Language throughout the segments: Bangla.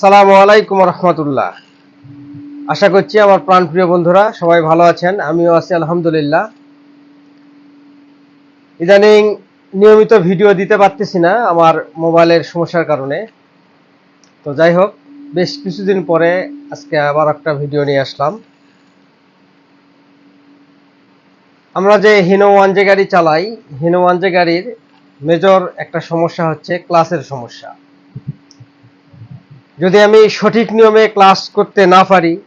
সালামু আলাইকুম রহমতুল্লাহ। আশা করছি আমার প্রাণপ্রিয় বন্ধুরা সবাই ভালো আছেন, আমিও আছি আলহামদুলিল্লাহ। ইদানিং নিয়মিত ভিডিও দিতে পারতেছি না আমার মোবাইলের সমস্যার কারণে। তো যাই হোক, বেশ কিছুদিন পরে আজকে আবার একটা ভিডিও নিয়ে আসলাম। আমরা যে হিনো ওয়ানজে গাড়ি চালাই, হিনো ওয়ানজে গাড়ির মেজর একটা সমস্যা হচ্ছে ক্লাসের সমস্যা। যদি আমি সঠিক নিয়মে ক্লাস করতে না পারি,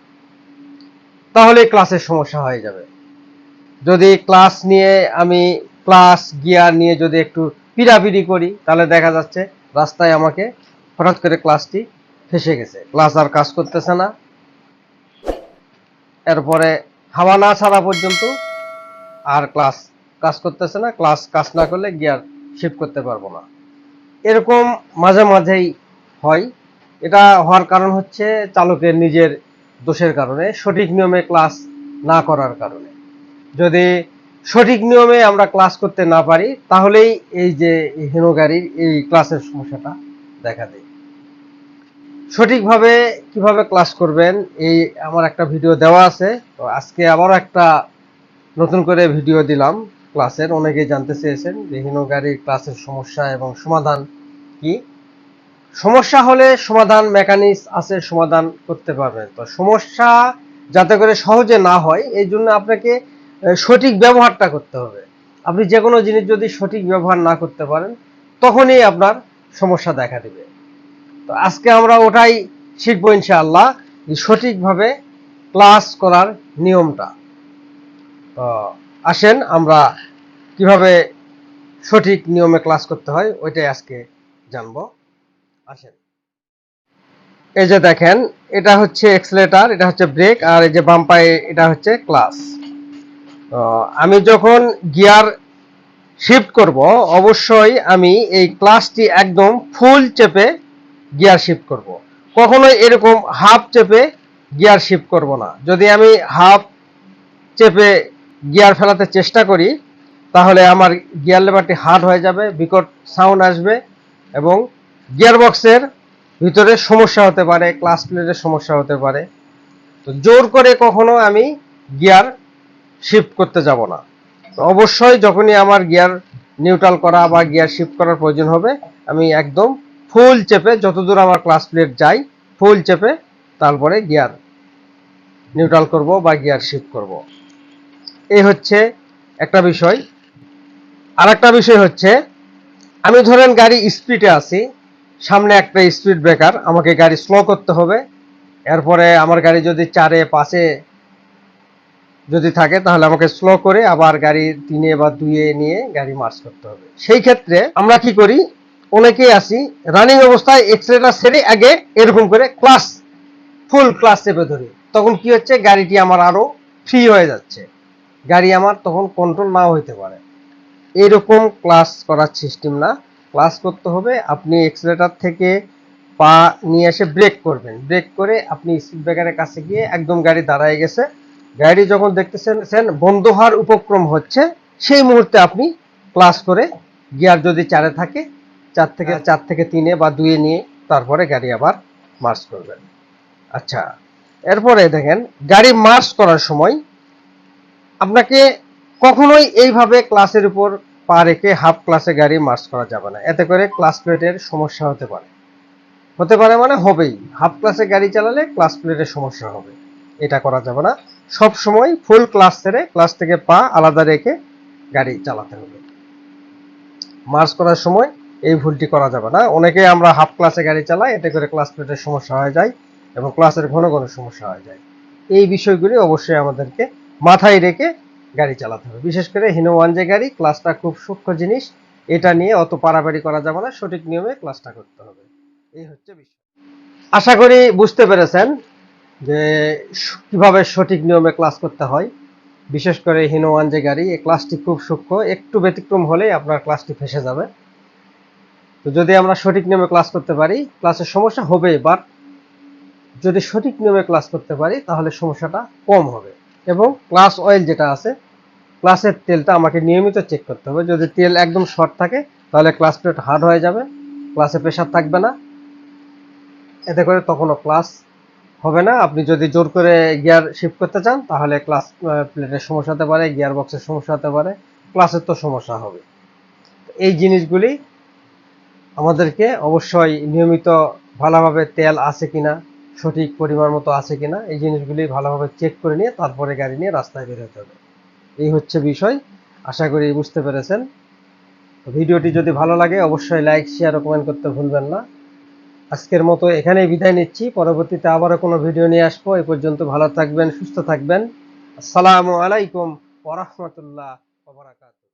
তাহলে ক্লাসের সমস্যা হয়ে যাবে। যদি ক্লাস নিয়ে আমি ক্লাস গিয়ার নিয়ে যদি একটু পিড়াপিড়ি করি, তাহলে দেখা যাচ্ছে রাস্তায় আমাকে হঠাৎ করে ক্লাসটি ফেসে গেছে। ক্লাস আর কাজ করতেছে না। এরপরে হাওয়া না ছাড়া পর্যন্ত আর ক্লাস কাজ করতেছে না। ক্লাস কাজ না করলে গিয়ার শিফট করতে পারব না। এরকম মাঝে মাঝেই হয়। এটা হওয়ার কারণ হচ্ছে চালকের নিজের দোষের কারণে, সঠিক নিয়মে ক্লাস না করার কারণে। যদি সঠিক নিয়মে আমরা ক্লাস করতে না পারি, তাহলেই এই যে হেনো গাড়ির এই ক্লাসের সমস্যাটা দেখা দেয়। সঠিকভাবে কীভাবে ক্লাস করবেন, এই আমার একটা ভিডিও দেওয়া আছে। তো আজকে আবারও একটা নতুন করে ভিডিও দিলাম ক্লাসের অনেকেই জানতে চেয়েছেন যে হিনো গাড়ির ক্লাসের সমস্যা এবং সমাধান কি। সমস্যা হলে সমাধান মেকানিক্স আছে, সমাধান করতে পারবেন। তো সমস্যা যাতে করে সহজে না হয়, এই জন্য আপনাকে সঠিক ব্যবহারটা করতে হবে। আপনি যে কোনো জিনিস যদি সঠিক ব্যবহার না করতে পারেন, তখনই আপনার সমস্যা দেখা দেবে। তো আজকে আমরা ওটাই শিখব ইনশাআল্লাহ সঠিকভাবে ক্লাস করার নিয়মটা। তো আসেন আমরা কীভাবে সঠিক নিয়মে ক্লাস করতে হয়, ওইটাই আজকে জানব। আসেন। এই যে দেখেন, এটা হচ্ছে এক্সেলেটার এটা হচ্ছে ব্রেক আর এই যে বাম্পাই এটা হচ্ছে ক্লাস আমি যখন গিয়ার শিফট করব, অবশ্যই আমি এই ক্লাসটি একদম ফুল চেপে গিয়ার শিফট করব। কখনোই এরকম হাফ চেপে গিয়ার শিফট করব না। যদি আমি হাফ চেপে গিয়ার ফেলাতে চেষ্টা করি, তাহলে আমার গিয়ার লেবারটি হার্ড হয়ে যাবে, বিকট সাউন্ড আসবে এবং গিয়ার বক্সের ভিতরে সমস্যা হতে পারে, ক্লাস প্লেটের সমস্যা হতে পারে। তো জোর করে কখনো আমি গিয়ার শিফট করতে যাব না। তো অবশ্যই যখনই আমার গিয়ার নিউট্রাল করা বা গিয়ার শিফট করার প্রয়োজন হবে, আমি একদম ফুল চেপে যতদূর আমার ক্লাস প্লেট যাই ফুল চেপে তারপরে গিয়ার নিউট্রাল করব বা গিয়ার শিফট করব। এই হচ্ছে একটা বিষয়। আর একটা বিষয় হচ্ছে, আমি ধরেন গাড়ি স্পিডে আছি সামনে একটা স্পিড ব্রেকার আমাকে গাড়ি স্লো করতে হবে। এরপরে আমার গাড়ি যদি চারে, পাঁচে যদি থাকে, তাহলে আমাকে স্লো করে আবার গাড়ি তিনে বা দুইয়ে নিয়ে গাড়ি মার্চ করতে হবে। সেই ক্ষেত্রে আমরা কি করি, অনেকেই আসি রানিং অবস্থায় এক্সেলেটার সেরে আগে এরকম করে ক্লাস ফুল ক্লাস চেপে ধরি। তখন কি হচ্ছে, গাড়িটি আমার আরও ফ্রি হয়ে যাচ্ছে। গাড়ি আমার তখন কন্ট্রোল নাও হইতে পারে। এরকম ক্লাস করার সিস্টেম না। ক্লাস করতে হবে আপনি এক্সেলেটার থেকে পা নিয়ে এসে ব্রেক করবেন। ব্রেক করে আপনি স্পিড ব্রেকারের কাছে গিয়ে একদম গাড়ি দাঁড়ায় গেছে। গাড়ি যখন দেখতেছেন সেন বন্ধ হওয়ার উপক্রম হচ্ছে সেই মুহূর্তে আপনি ক্লাস করে গিয়ার যদি চারে থাকে চার থেকে চার থেকে তিনে বা দুয়ে নিয়ে তারপরে গাড়ি আবার মার্চ করবেন। আচ্ছা এরপরে দেখেন গাড়ি মার্চ করার সময় আপনাকে কখনোই এইভাবে ক্লাসের উপর পা রেখে হাফ ক্লাসে গাড়ি মার্চ করা যাবে না। এতে করে ক্লাস প্লেটের সমস্যা হতে পারে। হতে পারে মানে হবেই। হাফ ক্লাসে গাড়ি চালালে ক্লাস প্লেটের সমস্যা হবে। এটা করা যাবে না। সব সময় ফুল ক্লাস ছেড়ে ক্লাস থেকে পা আলাদা রেখে গাড়ি চালাতে হবে। মার্চ করার সময় এই ভুলটি করা যাবে না। অনেকে আমরা হাফ ক্লাসে গাড়ি চালাই, এতে করে ক্লাস প্লেটের সমস্যা হয়ে যায় এবং ক্লাসের ঘন ঘন সমস্যা হয়ে যায়। এই বিষয়গুলি অবশ্যই আমাদেরকে মাথায় রেখে গাড়ি চালাতে হবে। বিশেষ করে হিনো ওয়ান যে গাড়ি ক্লাসটা খুব সূক্ষ্ম জিনিস। এটা নিয়ে অত পারাপারি করা যাবে না, সঠিক নিয়মে ক্লাসটা করতে হবে। এই হচ্ছে বিষয়। আশা করি বুঝতে পেরেছেন যে কীভাবে সঠিক নিয়মে ক্লাস করতে হয়। বিশেষ করে হিনো ওয়ান যে গাড়ি, এই ক্লাসটি খুব সূক্ষ্ম। একটু ব্যতিক্রম হলেই আপনার ক্লাসটি ফেসে যাবে। তো যদি আমরা সঠিক নিয়মে ক্লাস করতে পারি ক্লাসের সমস্যা হবে বাট যদি সঠিক নিয়মে ক্লাস করতে পারি, তাহলে সমস্যাটা কম হবে। এবং ক্লাস অয়েল যেটা আছে ক্লাসের তেলটা আমাকে নিয়মিত চেক করতে হবে। যদি তেল একদম শর্ট থাকে, তাহলে ক্লাস প্লেট হার্ড হয়ে যাবে ক্লাসে প্রেশার থাকবে না। এতে করে তখনও ক্লাস হবে না। আপনি যদি জোর করে গিয়ার শিফট করতে চান, তাহলে ক্লাস প্লেটের সমস্যা হতে পারে গিয়ার বক্সের সমস্যা হতে পারে ক্লাসের তো সমস্যা হবে। এই জিনিসগুলি আমাদেরকে অবশ্যই নিয়মিত ভালোভাবে তেল আছে কিনা, সঠিক পরিমাণ মতো আছে কিনা, এই জিনিসগুলি ভালোভাবে চেক করে নিয়ে, তারপরে গাড়ি নিয়ে রাস্তায় বেরোতে হবে। এই হচ্ছে বিষয়। আশা করি বুঝতে পেরেছেন। ভিডিওটি যদি ভালো লাগে, অবশ্যই লাইক শেয়ার ও কমেন্ট করতে ভুলবেন না। আজকের মতো এখানেই বিদায় নিচ্ছি। পরবর্তীতে আবারও কোনো ভিডিও নিয়ে আসব। এ পর্যন্ত ভালো থাকবেন, সুস্থ থাকবেন। আসসালামু আলাইকুম ওরহমতুল্লাহ ওবরাকাতুহ